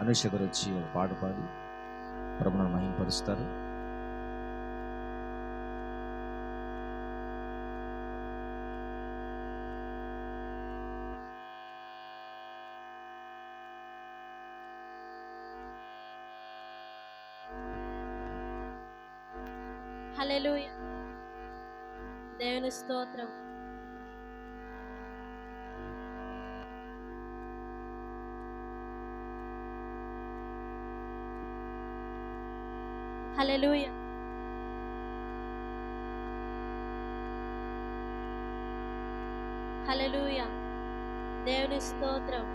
అన్వేషకులు వచ్చి ఒక పాట పాడి ప్రభుత్వం మహింపరుస్తారు దేవుని స్తోత్రం. హలలుయ హలలుయ దేవుని స్తోత్రం.